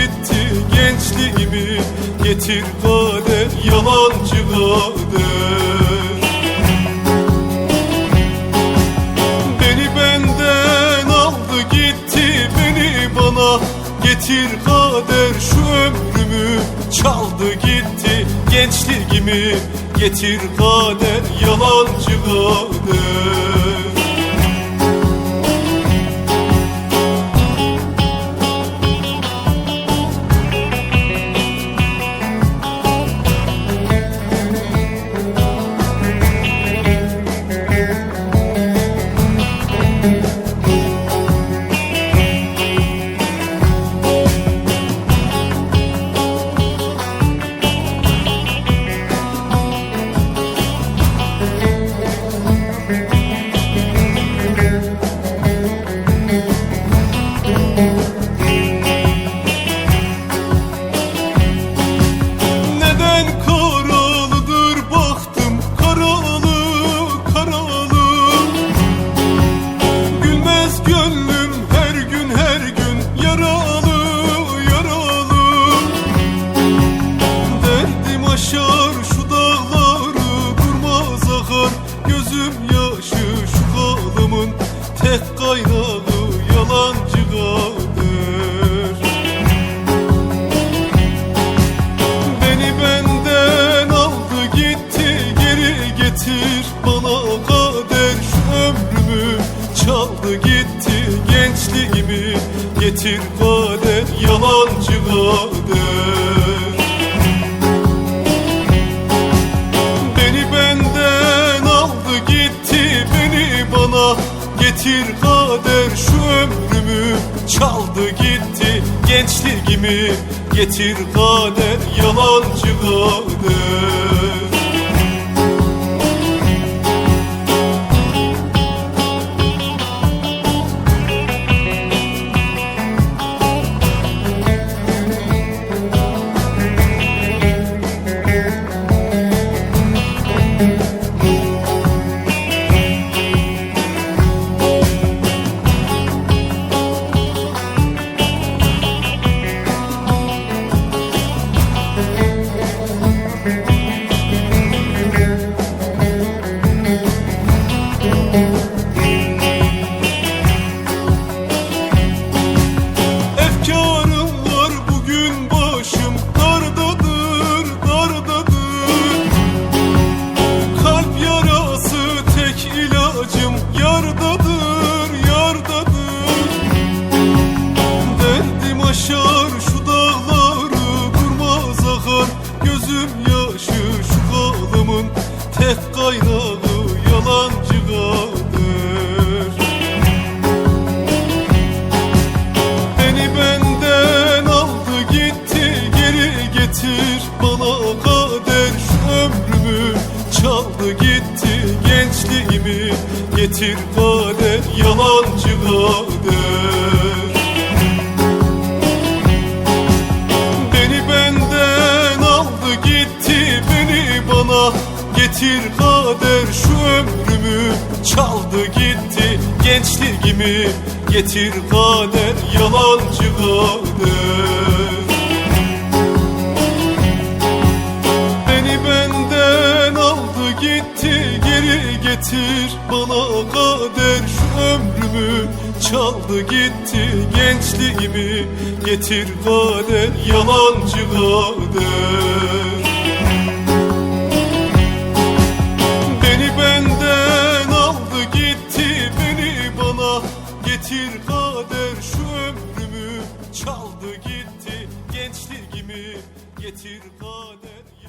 gitti gençliğimi Getir kader yalancı kader Beni benden aldı gitti beni bana Getir kader. Şu ömrümü çaldı gitti gençliğimi Getir kader yalancı kader Getir kader yalancı kader Beni benden aldı gitti beni bana getir kader. Şu ömrümü çaldı gitti gençliğimi getir kader. Yalancı kader Derdim aşar şu dağları durmaz akar Gözüm yaşı şu halımın tek kaynağı yalancı kader Beni benden aldı gitti geri getir. Bana kader şu ömrümü çaldı gitti. Gençliğimi getir kader yalancı kader getir kader şu ömrümü. Çaldı gitti gençliğimi. Getir kader yalancı kader. Beni benden aldı gitti geri getir. Bana kader şu ömrümü. Çaldı gitti gençliğimi. Getir kader yalancı kader çaldı gitti. Gençliğimi getir kader